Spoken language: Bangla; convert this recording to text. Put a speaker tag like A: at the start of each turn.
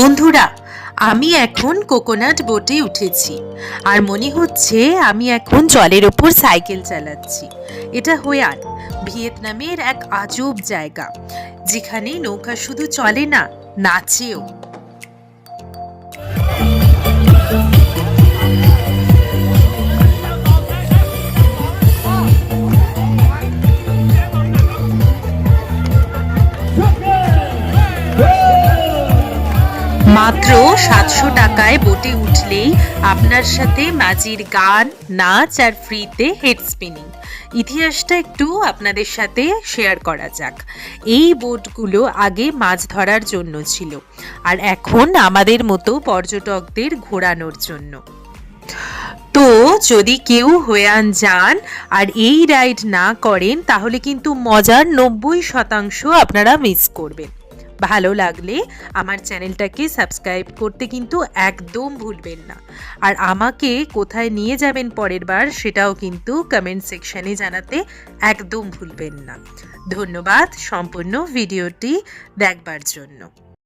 A: বন্ধুরা, আমি এখন কোকোনাট বোটে উঠেছি। আর মনে হচ্ছে আমি এখন জলের ওপর সাইকেল চালাচ্ছি। এটা হোয়ান ভিয়েতনামের এক আজব জায়গা, যেখানে নৌকা শুধু চলে না, নাচেও। মাত্র সাতশো টাকায় বোটে উঠলেই আপনার সাথে মাঝির গান, নাচ আর ফ্রিতে হেড স্পিনিং ইতিহাসটা একটু আপনাদের সাথে শেয়ার করা যাক। এই বোটগুলো আগে মাছ ধরার জন্য ছিল আর এখন আমাদের মতো পর্যটকদের ঘোরানোর জন্য। তো যদি কেউ হয়ান যান আর এই রাইড না করেন, তাহলে কিন্তু মজার নব্বই শতাংশ আপনারা মিস করবেন। ভালো লাগলে আমার চ্যানেলটাকে সাবস্ক্রাইব করতে কিন্তু একদম ভুলবেন না। আর আমাকে কোথায় নিয়ে যাবেন পরের বার সেটাও কিন্তু কমেন্ট সেকশানে জানাতে একদম ভুলবেন না। ধন্যবাদ সম্পূর্ণ ভিডিওটি দেখবার জন্য।